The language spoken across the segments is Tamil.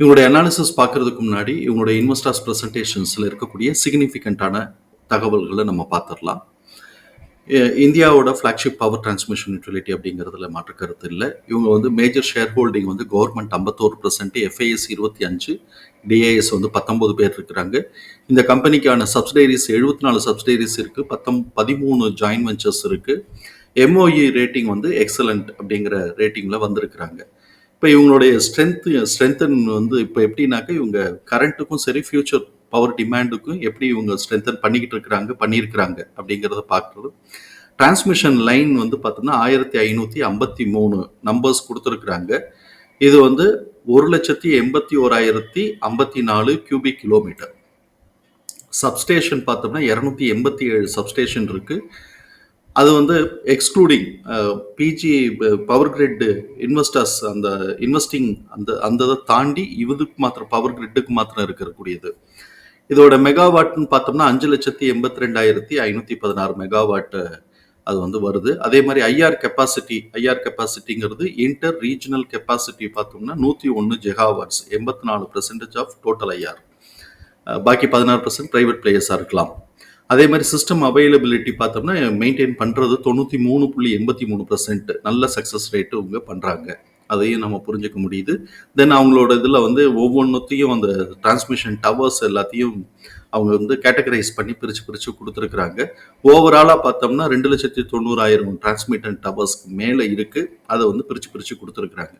இவங்களுடைய அனாலிசிஸ் பார்க்கறதுக்கு முன்னாடி இவங்களுடைய இன்வெஸ்டர்ஸ் ப்ரெசன்டேஷன்ஸில் இருக்கக்கூடிய சிக்னிஃபிகண்ட்டான தகவல்களை நம்ம பார்த்துடலாம். இந்தியாவோட ஃப்ளாக்ஷிப் பவர் டிரான்ஸ்மிஷன் யூட்டிலிட்டி அப்படிங்கிறதுல மாற்று கருத்து இல்லை. இவங்க வந்து மேஜர் ஷேர் ஹோல்டிங் வந்து கவர்மெண்ட் ஐம்பத்தோரு பர்சன்ட் எஃப்ஐஎஸ் இருபத்தி அஞ்சு டிஏஎஸ் வந்து பத்தொம்போது பேர் இருக்கிறாங்க. இந்த கம்பெனிக்கான சப்சிடைரிஸ் எழுபத்தி நாலு சப்சிடைரிஸ் இருக்குது பத்தம் பதிமூணு ஜாயின் வெஞ்சர்ஸ் இருக்குது எம்ஓஇ ரேட்டிங் வந்து எக்ஸலண்ட் அப்படிங்கிற ரேட்டிங்கில் வந்திருக்கிறாங்க. இப்போ இவங்களுடைய ஸ்ட்ரென்த்து ஸ்ட்ரென்தன் வந்து இப்போ எப்படின்னாக்கா இவங்க கரண்ட்டுக்கும் சரி ஃபியூச்சர் பவர் டிமாண்டுக்கும் எப்படி இவங்க ஸ்ட்ரென்தன் பண்ணிக்கிட்டு இருக்கிறாங்க பண்ணியிருக்கிறாங்க அப்படிங்கிறத பார்க்குறது. டிரான்ஸ்மிஷன் லைன் வந்து பார்த்தோம்னா ஆயிரத்தி ஐநூற்றி ஐம்பத்தி மூணு நம்பர்ஸ் கொடுத்துருக்குறாங்க. இது வந்து ஒரு லட்சத்தி எண்பத்தி ஓராயிரத்தி ஐம்பத்தி நாலு கியூபிக் கிலோமீட்டர் சப்ஸ்டேஷன் பார்த்தோம்னா இரநூத்தி எண்பத்தி ஏழு சப்ஸ்டேஷன் இருக்குது அது வந்து excluding PG power grid investors அந்த இன்வெஸ்டிங் அந்த அந்த இதை தாண்டி இதுக்கு மாத்திரம் பவர் கிரிட்டுக்கு மாத்திரம் இருக்கக்கூடியது. இதோட மெகாவாட்னு பார்த்தோம்னா அஞ்சு லட்சத்தி எண்பத்தி ரெண்டாயிரத்தி ஐநூற்றி பதினாறு மெகாவாட்டு அது வந்து வருது. அதே மாதிரி ஐஆர் கெப்பாசிட்டி ஐஆர் கெப்பாசிட்டிங்கிறது இன்டர் ரீஜனல் கெப்பாசிட்டி பார்த்தோம்னா நூற்றி ஒன்று ஜெகாவாட்ஸ் எண்பத்தி நாலு பர்சன்டேஜ் ஆஃப் டோட்டல் ஐஆர் பாக்கி பதினாறு பர்சன்ட் ப்ரைவேட் பிளேயர்ஸாக இருக்கலாம். அதே மாதிரி சிஸ்டம் அவைலபிலிட்டி பார்த்தோம்னா மெயின்டைன் பண்ணுறது தொண்ணூற்றி மூணு புள்ளி எண்பத்தி மூணு பர்சன்ட் நல்ல சக்ஸஸ் ரேட்டு அவங்க பண்ணுறாங்க அதையும் நம்ம புரிஞ்சுக்க முடியுது. தென் அவங்களோட இதில் வந்து ஒவ்வொன்றுத்தையும் அந்த டிரான்ஸ்மிஷன் டவர்ஸ் எல்லாத்தையும் அவங்க வந்து கேட்டகரைஸ் பண்ணி பிரித்து பிரித்து கொடுத்துருக்குறாங்க. ஓவராலாக பார்த்தோம்னா ரெண்டு லட்சத்தி தொண்ணூறாயிரம் டிரான்ஸ்மிட்டன் டவர்ஸ்க்கு மேலே இருக்குது அதை வந்து பிரித்து பிரித்து கொடுத்துருக்குறாங்க.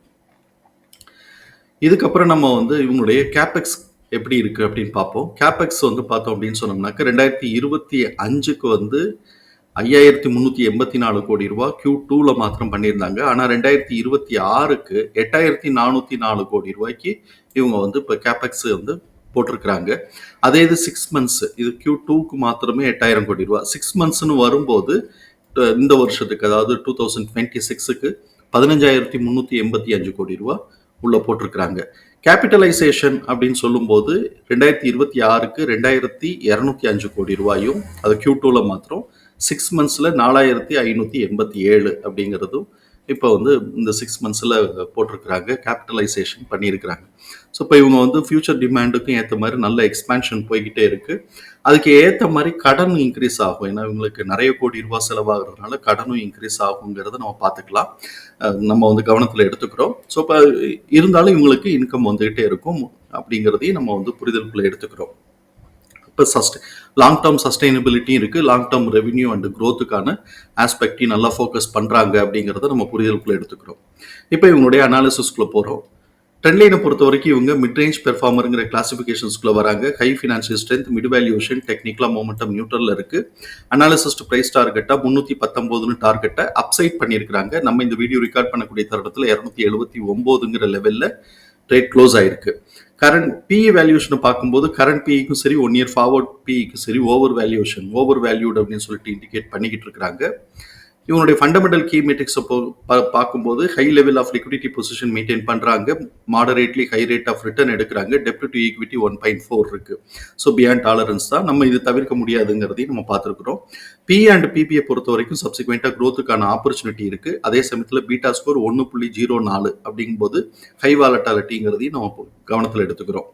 இதுக்கப்புறம் நம்ம வந்து இவங்களுடைய கேபெக்ஸ் எப்படி இருக்கு அப்படின்னு பார்ப்போம். கேபெக்ஸ் வந்து பார்த்தோம் அப்படின்னு சொன்னோம்னாக்க ரெண்டாயிரத்தி இருபத்தி அஞ்சுக்கு வந்து ஐயாயிரத்தி முந்நூற்றி எண்பத்தி நாலு கோடி ரூபா கியூ டூவில் மாத்திரம் பண்ணியிருந்தாங்க. ஆனால் ரெண்டாயிரத்தி இருபத்தி ஆறுக்கு எட்டாயிரத்தி நானூற்றி நாலு கோடி ரூபாய்க்கு இவங்க வந்து இப்போ கேபெக்ஸ் வந்து போட்டிருக்கிறாங்க. அதே இது சிக்ஸ் மந்த்ஸ் இது கியூ டூக்கு மாத்திரமே எட்டாயிரம் கோடி ரூபா. சிக்ஸ் மந்த்ஸ்னு வரும்போது இந்த வருஷத்துக்கு அதாவது டூ தௌசண்ட் டுவெண்ட்டி சிக்ஸுக்கு பதினஞ்சாயிரத்தி முந்நூற்றி எண்பத்தி அஞ்சு கோடி ரூபா உள்ளே போட்டிருக்கிறாங்க. கேபிட்டலைசேஷன் அப்படின்னு சொல்லும்போது ரெண்டாயிரத்தி இருபத்தி ஆறுக்கு ரெண்டாயிரத்தி இரநூத்தி அஞ்சு கோடி ரூபாயும் அது கியூ டூவில் மாத்திரம் சிக்ஸ் மந்த்ஸில் நாலாயிரத்தி ஐநூற்றி எண்பத்தி ஏழு அப்படிங்கிறதும் இப்போ வந்து இந்த சிக்ஸ் மந்த்ஸில் போட்டிருக்கிறாங்க கேபிட்டலைசேஷன் பண்ணியிருக்கிறாங்க. ஸோ இப்போ இவங்க வந்து ஃபியூச்சர் டிமாண்டுக்கும் ஏற்ற மாதிரி நல்ல எக்ஸ்பேன்ஷன் போய்கிட்டே இருக்குது அதுக்கு ஏற்ற மாதிரி கடன் இன்க்ரீஸ் ஆகும். ஏன்னா இவங்களுக்கு நிறைய கோடி ரூபா செலவாகிறதுனால கடனும் இன்க்ரீஸ் ஆகுங்கிறத நம்ம பார்த்துக்கலாம். நம்ம வந்து கவனத்தில் எடுத்துக்கிறோம். ஸோ இப்போ இருந்தாலும் இவங்களுக்கு இன்கம் வந்துக்கிட்டே இருக்கும். அப்படிங்கிறதையும் நம்ம வந்து புரிதலுக்குள்ளே எடுத்துக்கிறோம். இப்போ சஸ்ட் லாங் டேர்ம் சஸ்டைனபிலிட்டியும் இருக்குது லாங் டேர்ம் ரெவென்யூ அண்ட் க்ரோத்துக்கான ஆஸ்பெக்டையும் நல்லா ஃபோக்கஸ் பண்ணுறாங்க அப்படிங்கிறத நம்ம புரிதலுக்குள்ள எடுத்துக்கிறோம். இப்போ இவங்களுடைய அனாலிசிஸ்குள்ளே போகிறோம் ட்ரெண்ட்லைனை பொறுத்த வரைக்கும் இவங்க மிட்ரேஞ்ச் பெர்ஃபார்மருங்கிற கிளாசிஃபிகேஷன்ஸ்குள்ள வராங்க. High financial strength mid valuation டெக்னிக்கலாக மோமெண்டம் நியூட்ரலில் இருக்குது அனாலிசிஸ்ட் ப்ரைஸ் டார்கெட்டாக முந்நூற்றி பத்தொம்போதுன்னு டார்கெட்டை அப்சைட் பண்ணியிருக்கிறாங்க. நம்ம இந்த வீடியோ ரெக்கார்ட் பண்ணக்கூடிய தருணத்தில் இரநூத்தி எழுபத்தி ஒம்போதுங்கிற லெவலில் ட்ரேட் க்ளோஸ் ஆயிருக்கு. கரண்ட் பி வேல்யூஷனை பார்க்கும்போது கரண்ட் பிஇக்கும் சரி ஒன் இயர் ஃபார்வர்ட் பிஇக்கும் சரி ஓவர் வேல்யூஷன் ஓவர் வேல்யூட் அப்படின்னு சொல்லிட்டு இண்டிகேட் பண்ணிக்கிட்டு இருக்கிறாங்க. இவங்களுடைய ஃபண்டமெண்டல் கீ மெட்ரிக்ஸை பார்க்கும்போது high level of liquidity position maintain பண்ணுறாங்க moderately high rate of return எடுக்கிறாங்க. டெப்ட் to equity one point four இருக்கு. ஸோ பியாண்ட் டாலரன்ஸ் தான். நம்ம இது தவிர்க்க முடியாதுங்கிறதையும் நம்ம பார்த்துருக்குறோம். பி அண்ட் பிபியை பொறுத்த வரைக்கும் சப்சிக்வெண்ட்டாக க்ரோத்துக்கான ஆப்பர்ச்சுனிட்டி இருக்கு. அதே சமயத்தில் பீட்டா ஸ்கோர் ஒன்று புள்ளி ஜீரோ நாலு அப்படிங்கும்போது ஹை வாலட்டாலிட்டிங்கிறதையும் நம்ம கவனத்தில் எடுத்துக்கிறோம்.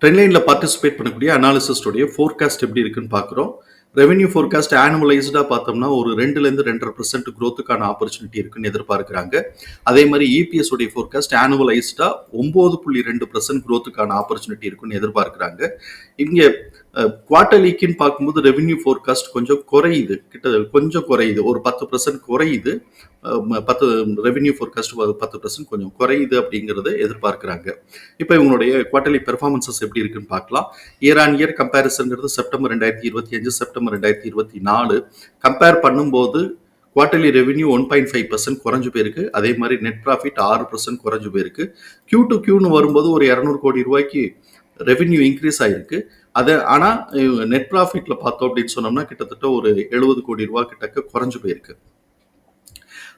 ட்ரெண்ட்லைனில் பார்ட்டிசிபேட் பண்ணக்கூடிய அனாலிசிஸ்டோடைய ஃபோர்காஸ்ட் எப்படி இருக்குன்னு பார்க்குறோம். ரெவென்யூ ஃபோர்காஸ்ட் ஆனுவலைஸ்டாக பார்த்தோம்னா ஒரு ரெண்டுலேருந்து ரெண்டரை பர்சன்ட் க்ரோத்துக்கான ஆப்பர்ச்சுனிட்டி இருக்குன்னு எதிர்பார்க்குறாங்க. அதே மாதிரி இபிஎஸ் உடைய ஃபோர்காஸ்ட் ஆனுவலைஸ்டாக ஒம்பது புள்ளி ரெண்டு பர்சன்ட் க்ரோத்துக்கான ஆப்பர்ச்சுனிட்டி இருக்குன்னு எதிர்பார்க்குறாங்க. இங்கே குவார்டர்லிக்குன்னு பார்க்கும்போது ரெவென்யூ ஃபோர்காஸ்ட் கொஞ்சம் குறையுது. கிட்ட கொஞ்சம் குறையுது. ஒரு பத்து பர்சன்ட் குறையுது. பத்து ரெவென்யூ ஃபோர்காஸ்ட் பத்து பர்சன்ட் கொஞ்சம் குறையுது அப்படிங்கிறத எதிர்பார்க்குறாங்க. இப்போ இவங்களுடைய குவார்டர்லி பெர்ஃபார்மன்சஸ் எப்படி இருக்குன்னு பார்க்கலாம். இயர் ஆன் இயர் கம்பேரிசன்கிறது செப்டம்பர் ரெண்டாயிரத்தி இருபத்தி அஞ்சு செப்டம்பர் ரெண்டாயிரத்தி இருபத்தி நாலு. கம்பேர் பண்ணும்போது quarterly revenue one point five percent குறைஞ்சு போயிருக்கு. அதே மாதிரி நெட் ப்ராஃபிட் ஆறு பர்சன்ட் குறைஞ்சு போயிருக்கு. கியூ டு கியூன்னு வரும்போது ஒரு இரநூறு கோடி ரூபாய்க்கு ரெவென்யூ இன்க்ரீஸ் ஆயிருக்கு. அதை ஆனால் நெட் ப்ராஃபிட்டில் பார்த்தோம் அப்படின்னு சொன்னோம்னா கிட்டத்தட்ட ஒரு எழுபது கோடி ரூபா கிட்டக்க குறைஞ்சு போயிருக்கு.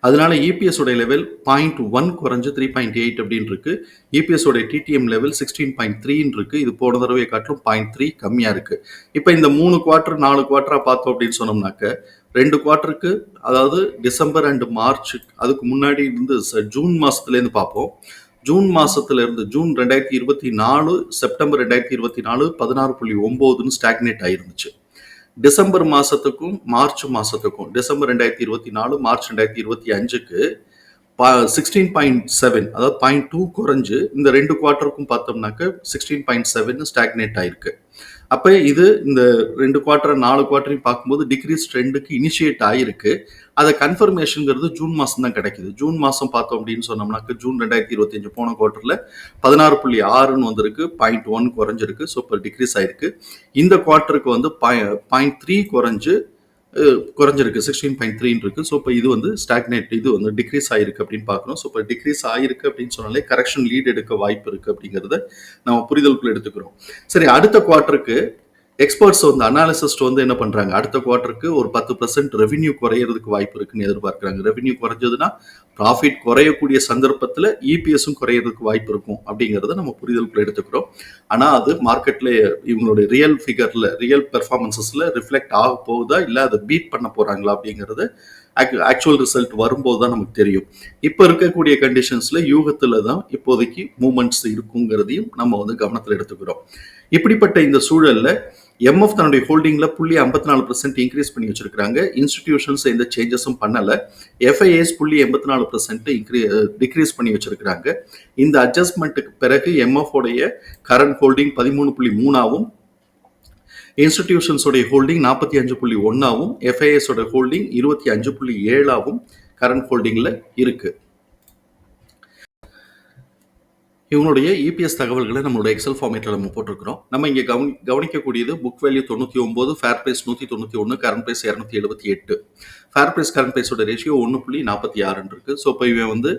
அதனால இபிஎஸ் உடைய லெவல் பாயிண்ட் ஒன் குறைஞ்சு த்ரீ பாயிண்ட் எயிட் அப்படின்னு இருக்கு. இபிஎஸ் உடைய டிடிஎம் லெவல் சிக்ஸ்டீன் பாயிண்ட் த்ரீன்னு இருக்கு. இது போன தடவை காட்டிலும் பாயிண்ட் த்ரீ கம்மியா இருக்கு. இப்போ இந்த மூணு குவார்டர் நாலு குவார்டரா பார்த்தோம் அப்படின்னு சொன்னோம்னாக்க ரெண்டு குவார்டருக்கு அதாவது டிசம்பர் அண்ட் மார்ச் அதுக்கு முன்னாடி இருந்து ச- ஜூன் மாசத்துலேருந்து பார்ப்போம். ஜூன் மாசத்துல இருந்து ஜூன் ரெண்டாயிரத்தி இருபத்தி நாலு செப்டம்பர் ரெண்டாயிரத்தி இருபத்தி நாலு பதினாறு புள்ளி ஒம்போதுன்னு ஸ்டாக்னேட் ஆயிருந்துச்சு. டிசம்பர் மாசத்துக்கும் மார்ச் மாசத்துக்கும் டிசம்பர் ரெண்டாயிரத்தி இருபத்தி நாலு மார்ச் ரெண்டாயிரத்தி இருபத்தி அஞ்சுக்கு சிக்ஸ்டீன் பாயிண்ட் செவன் அதாவது பாயிண்ட் டூ குறைஞ்சு இந்த ரெண்டு குவார்ட்டருக்கும் பார்த்தோம்னாக்க சிக்ஸ்டீன் பாயிண்ட் செவன் ஸ்டாக்னேட் ஆயிருக்கு. அப்போ இது இந்த ரெண்டு குவார்ட்டர் நாலு குவார்ட்டரையும் பார்க்கும்போது டிக்ரீஸ் ட்ரெண்டுக்கு இனிஷியேட் ஆயிருக்கு. அதை கன்ஃபர்மேஷனுங்கிறது ஜூன் மாதம் தான் கிடைக்குது. ஜூன் மாதம் பார்த்தோம் அப்படின்னு சொன்னோம்னாக்க ஜூன் ரெண்டாயிரத்தி இருபத்தஞ்சு போன குவார்ட்டரில் பதினாறு புள்ளி ஆறுன்னு வந்திருக்கு. பாயிண்ட் ஒன் குறைஞ்சிருக்கு. ஸோ இப்போ டிக்ரீஸ் ஆயிருக்கு. இந்த குவார்ட்டருக்கு வந்து பாயிண்ட் த்ரீ குறைஞ்சு குறைஞ்சிருக்கு. சிக்ஸ்டீன் பாயிண்ட் த்ரீன்னு இருக்கு. ஸோ இப்போ இது வந்து ஸ்டாக்னேட் இது வந்து டிக்ரீஸ் ஆயிருக்கு அப்படின்னு பார்க்கணும் ஸோ இப்போ டிக்ரீஸ் ஆயிருக்கு அப்படின்னு சொன்னாலே கரெக்ஷன் லீட் எடுக்க வாய்ப்பு இருக்கு அப்படிங்கிறத நம்ம புரிதலுக்குள்ள எடுத்துக்கிறோம். சரி அடுத்த குவார்ட்டருக்கு எக்ஸ்பர்ட்ஸ் வந்து அனாலிசிஸ்ட் வந்து என்ன பண்றாங்க? அடுத்த குவார்ட்டருக்கு ஒரு பத்து பர்சன்ட் ரெவென்யூ குறையிறதுக்கு வாய்ப்பு இருக்குன்னு எதிர்பார்க்குறாங்க. ரெவென்யூ குறைஞ்சதுன்னா ப்ராஃபிட் குறையக்கூடிய சந்தர்ப்பத்தில் இபிஎஸும் குறையிறதுக்கு வாய்ப்பு இருக்கும் அப்படிங்கிறத நம்ம புரிதலுக்குள்ள எடுத்துக்கிறோம். ஆனால் அது மார்க்கெட்ல இவங்களுடைய ரியல் ஃபிகர்ல ரியல் பெர்ஃபார்மன்சஸ்ல ரிஃப்ளெக்ட் ஆக போகுதா? இல்லை அதை பீட் பண்ண போறாங்களா? அப்படிங்கிறது ஆக்சுவல் ரிசல்ட் வரும்போது தான் நமக்கு தெரியும். இப்போ இருக்கக்கூடிய கண்டிஷன்ஸ்ல யூகத்தில் தான் இப்போதைக்கு மூமெண்ட்ஸ் இருக்குங்கிறதையும் நம்ம வந்து கவனத்தில் எடுத்துக்கிறோம். இப்படிப்பட்ட இந்த சூழல்ல எம்எஃப் தன்னுடைய ஹோல்டிங்கில் புள்ளி ஐம்பத்தி நாலு பர்சன்ட் இன்க்ரீஸ் பண்ணி வச்சிருக்காங்க இன்ஸ்டிடியூஷன்ஸ் எந்த சேஞ்சஸும் பண்ணலை. எஃப்ஐஎஸ் புள்ளி எண்பத்தி நாலு பர்சன்ட் இன்க்ரீ டிக்ரீஸ் பண்ணி வச்சிருக்கிறாங்க. இந்த அட்ஜஸ்ட்மெண்ட்டுக்கு பிறகு எம்எஃப் உடைய கரண்ட் ஹோல்டிங் பதிமூணு புள்ளி மூணாவும் இன்ஸ்டிடியூஷன்ஸோடைய ஹோல்டிங் நாற்பத்தி அஞ்சு புள்ளி ஒன்றாவும் எஃப்ஐஎஸோட ஹோல்டிங் இருபத்தி அஞ்சு புள்ளி ஏழாவும் கரண்ட் ஹோல்டிங்கில் இருக்குது இவனுடைய இபிஎஸ் தகவல்களை நம்மளோட எக்ஸல் ஃபார்மேட்டில் நம்ம போட்டிருக்கிறோம். நம்ம இங்கே கவனி கவனிக்கக்கூடியது புக் வேல்யூ தொண்ணூற்றி ஒம்பது ஃபேர் ப்ரைஸ் நூற்றி தொண்ணூற்றி ஒன்று கரண்ட் ப்ரைஸ் இரநூத்தி எழுபத்தி எட்டு. ஃபேர் ப்ரைஸ் கரண்ட் ப்ரைஸோட ரேஷியோ ஒன்று புள்ளி நாற்பத்தி ஆறுன்னு இருக்குது ஸோ இப்போ இவன் வந்து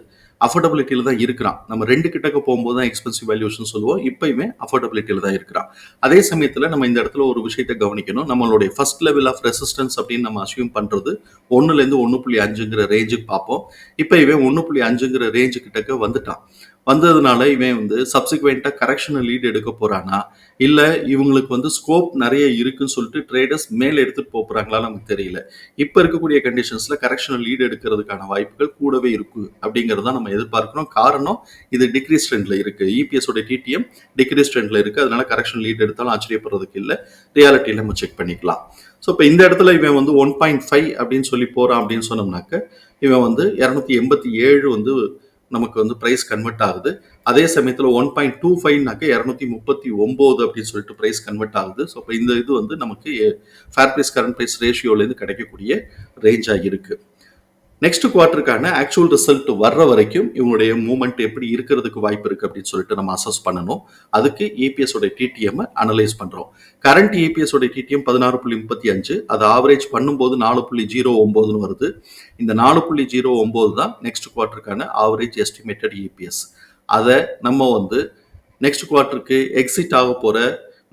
அஃபோர்டபிலிட்டியில் தான் இருக்கிறான். நம்ம ரெண்டு கிட்டக்க போகும்போது தான் எக்ஸ்பென்சிவ் வேல்யூஷன் சொல்லுவோம். இப்போயுமே அஃபோர்டபிலிட்டியில் தான் இருக்கிறான். அதே சமயத்தில் நம்ம இந்த இடத்துல ஒரு விஷயத்தை கவனிக்கணும். நம்மளுடைய ஃபர்ஸ்ட் லெவல் ஆஃப் ரெசிஸ்டன்ஸ் அப்படின்னு நம்ம அசியூம் பண்ணுறது ஒன்றுலேருந்து ஒன்று புள்ளி அஞ்சுங்கிற ரேஞ்சுக்கு பார்ப்போம். இப்போ இவன் ஒன்று புள்ளி அஞ்சுங்கிற ரேஞ்சு கிட்டக்க வந்துட்டான். வந்ததுனால இவன் வந்து சப்சிக்வெண்ட்டாக கரெக்ஷனை லீட் எடுக்க போகிறானா இல்லை இவங்களுக்கு வந்து ஸ்கோப் நிறைய இருக்குன்னு சொல்லிட்டு ட்ரேடர்ஸ் மேலே எடுத்துகிட்டு போக நமக்கு தெரியல. இப்போ இருக்கக்கூடிய கண்டிஷன்ஸில் கரெக்ஷனை லீட் எடுக்கிறதுக்கான வாய்ப்புகள் கூடவே இருக்கு அப்படிங்கிறத நம்ம எதிர்பார்க்கிறோம். காரணம் இது டிக்ரீஸ் ட்ரெண்டில் இருக்குது இபிஎஸோட டிடிஎம் டிக்ரீஸ் ட்ரெண்டில் இருக்குது அதனால கரெக்ஷன் லீட் எடுத்தாலும் ஆச்சரியப்படுறதுக்கு இல்லை. ரியாலிட்டியில் நம்ம செக் பண்ணிக்கலாம். ஸோ இப்போ இந்த இடத்துல இவன் வந்து ஒன் பாயிண்ட் ஃபைவ் அப்படின்னு சொல்லி போகிறான் அப்படின்னு சொன்னோம்னாக்க இவன் வந்து இரநூத்தி எண்பத்தி ஏழு வந்து நமக்கு வந்து ப்ரைஸ் கன்வெர்ட் ஆகுது. அதே சமயத்தில் ஒன் பாயிண்ட் டூ ஃபைவ்னாக்க இரநூத்தி முப்பத்தி ஒம்பது அப்படின்னு சொல்லிட்டு ப்ரைஸ் கன்வெர்ட் ஆகுது. ஸோ இப்போ இந்த இது வந்து நமக்கு ஃபேர் ப்ரைஸ் கரண்ட் ப்ரைஸ் ரேஷியோலேருந்து கிடைக்கக்கூடிய ரேஞ்சாக இருக்குது நெக்ஸ்ட் குவார்ட்டருக்கான ஆக்சுவல் ரிசல்ட் வர்ற வரைக்கும் இவங்களுடைய மூவ்மெண்ட் எப்படி இருக்கிறதுக்கு வாய்ப்பு இருக்கு அப்படின்னு சொல்லிட்டு நம்ம அசஸ் பண்ணணும். அதுக்கு இபிஎஸ் உடைய டிடிஎம் அனலைஸ் பண்றோம். கரண்ட் இபிஎஸ் உடைய டிடிஎம் பதினாறு புள்ளி முப்பத்தி அஞ்சு அது ஆவரேஜ் பண்ணும்போது நாலு புள்ளி ஜீரோ ஒன்பதுன்னு வருது. இந்த நாலு புள்ளி ஜீரோ ஒன்பது தான் நெக்ஸ்ட் குவார்ட்டருக்கான ஆவரேஜ் எஸ்டிமேட்டட் இபிஎஸ் அதை நம்ம வந்து நெக்ஸ்ட் குவார்ட்டருக்கு எக்ஸிட் ஆக போற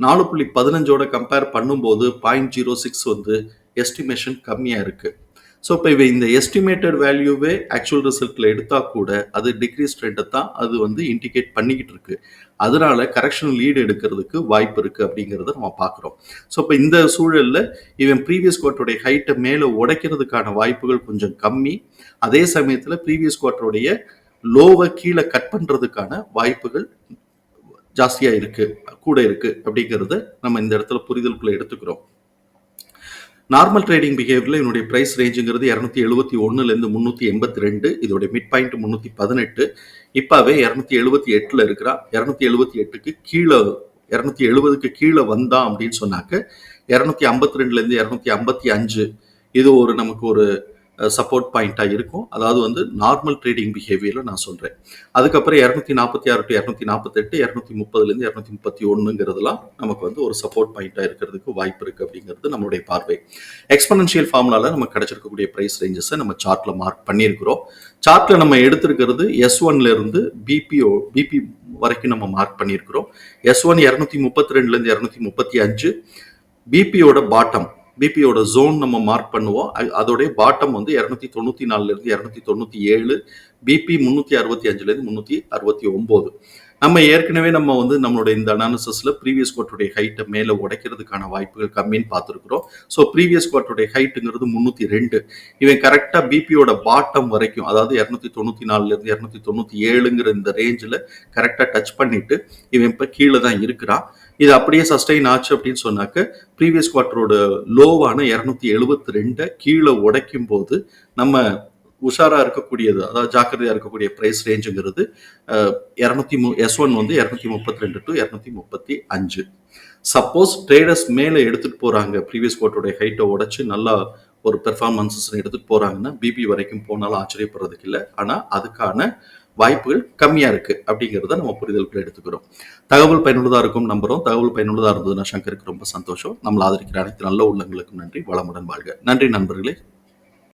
நாலு புள்ளி பதினஞ்சோட கம்பேர் பண்ணும்போது பாயிண்ட் ஜீரோ சிக்ஸ் வந்து எஸ்டிமேஷன் கம்மியாக இருக்குது ஸோ இப்போ இவை இந்த எஸ்டிமேட்டட் வேல்யூவே ஆக்சுவல் ரிசல்ட்டில் எடுத்தால் கூட அது டிக்ரீஸ் ட்ரெண்டை தான் அது வந்து இண்டிகேட் பண்ணிக்கிட்டு இருக்கு. அதனால கரெக்ஷன் லீடு எடுக்கிறதுக்கு வாய்ப்பு இருக்கு அப்படிங்கிறத நம்ம பார்க்குறோம். ஸோ இப்போ இந்த சூழலில் இவன் ப்ரீவியஸ் குவார்ட்டருடைய ஹைட்டை மேலே உடைக்கிறதுக்கான வாய்ப்புகள் கொஞ்சம் கம்மி. அதே சமயத்தில் ப்ரீவியஸ் குவார்ட்டருடைய லோவை கீழே கட் பண்ணுறதுக்கான வாய்ப்புகள் ஜாஸ்தியாக இருக்குது கூட இருக்குது அப்படிங்கிறத நம்ம இந்த இடத்துல புரிதலுக்குள்ளே எடுத்துக்கிறோம். நார்மல் ட்ரேடிங் பிஹேவியரில் என்னுடைய ப்ரைஸ் ரேஞ்சுங்கிறது இரநூத்தி எழுபத்தி ஒன்றுலேருந்து முந்நூற்றி எண்பத்தி ரெண்டு இதோடைய மிட் பாயிண்ட் முந்நூற்றி பதினெட்டு. இப்போவே இரநூத்தி எழுபத்தி எட்டில் இருக்கிறா. இரநூத்தி எழுபத்தி எட்டுக்கு கீழே இரநூத்தி எழுபதுக்கு கீழே வந்தான் அப்படின்னு சொன்னாக்க இரநூத்தி ஐம்பத்தி ரெண்டுலேருந்து இரநூத்தி ஐம்பத்தி அஞ்சு. இது ஒரு நமக்கு ஒரு சப்போர்ட் பாயிண்ட்டாக இருக்கும். அதாவது வந்து நார்மல் ட்ரேடிங் பிஹேவியரில் நான் சொல்கிறேன் அதுக்கப்புறம் இரநூத்தி நாற்பத்தி ஆறு டு இரநூத்தி நாற்பத்தெட்டு இரநூத்தி முப்பதுலேருந்து இரநூத்தி முப்பத்தி ஒன்றுங்கிறதுலாம் நமக்கு வந்து ஒரு சப்போர்ட் பாயிண்ட்டாக இருக்கிறதுக்கு வாய்ப்பு இருக்குது அப்படிங்கிறது நம்மளுடைய பார்வை. எக்ஸ்பனன்ஷியல் ஃபார்முலாவில் நமக்கு கிடச்சிருக்கக்கூடிய ப்ரைஸ் ரேஞ்சஸை நம்ம சார்ட்டில் மார்க் பண்ணியிருக்கிறோம். சார்ட்டில் நம்ம எடுத்திருக்கிறது எஸ் ஒன்லேருந்து பிபிஓ பிபி வரைக்கும் நம்ம மார்க் பண்ணியிருக்கிறோம். எஸ் ஒன் இரநூத்தி முப்பத்தி ரெண்டுலேருந்து இரநூத்தி முப்பத்தி அஞ்சு பிபியோட பாட்டம் பிபியோட ஜோன் நம்ம மார்க் பண்ணுவோம். அ- அதோடைய பாட்டம் வந்து இரநூத்தி தொண்ணூற்றி நாலுலேருந்து இரநூத்தி தொண்ணூற்றி ஏழு பிபி முந்நூற்றி அறுபத்தி அஞ்சுலேருந்து முந்நூற்றி அறுபத்தி ஒம்பது. நம்ம ஏற்கனவே நம்ம வந்து நம்மளோட இந்த அனாலிசிஸில் ப்ரீவியஸ் குவார்ட்டருடைய ஹைட்டை மேலே உடைக்கிறதுக்கான வாய்ப்புகள் கம்மின்னு பார்த்துருக்குறோம். ஸோ ப்ரீவியஸ் குவார்ட்டருடைய ஹைட்டுங்கிறது முந்நூற்றி ரெண்டு. இவன் கரெக்டாக பிபியோட பாட்டம் வரைக்கும் அதாவது இரநூத்தி தொண்ணூற்றி நாலுலேருந்து இரநூத்தி தொண்ணூற்றி ஏழுங்கிற இந்த ரேஞ்சில் கரெக்டாக டச் பண்ணிட்டு இவன் இப்போ கீழே தான் இருக்கிறான். இது அப்படியே சஸ்டைன் ஆச்சு அப்படின்னு சொன்னாக்க ப்ரீவியஸ் குவார்ட்டரோட லோவான இரநூத்தி எழுபத்தி ரெண்டை கீழே உடைக்கும் போது நம்ம உஷாரா இருக்கக்கூடியது அதாவது ஜாக்கிரதையா இருக்கக்கூடிய பிரைஸ் ரேஞ்சுங்கிறது இரநூத்தி மு எஸ் ஒன் வந்து இரநூத்தி முப்பத்தி ரெண்டு டு இரநூத்தி முப்பத்தி அஞ்சு. சப்போஸ் ட்ரேடர்ஸ் மேலே எடுத்துட்டு போறாங்க ப்ரீவியஸ் கோட்டோடைய ஹைட்டை உடச்சு நல்லா ஒரு பெர்ஃபார்மன்சஸ் எடுத்துட்டு போறாங்கன்னா பிபி வரைக்கும் போனாலும் ஆச்சரியப்படுறதுக்கு இல்லை. ஆனா அதுக்கான வாய்ப்புகள் கம்மியா இருக்கு அப்படிங்கிறத நம்ம புரிதலுக்கு எடுத்துக்கிறோம். தகவல் பயனுள்ளதா இருக்கும் நம்புறோம். தகவல் பயனுள்ளதா இருந்ததுன்னா சங்கருக்கு ரொம்ப சந்தோஷம். நம்மள ஆதரிக்கிற அனைத்து நல்ல உள்ளங்களுக்கும் நன்றி. வளமுடன் வாழ்க. நன்றி நண்பர்களே.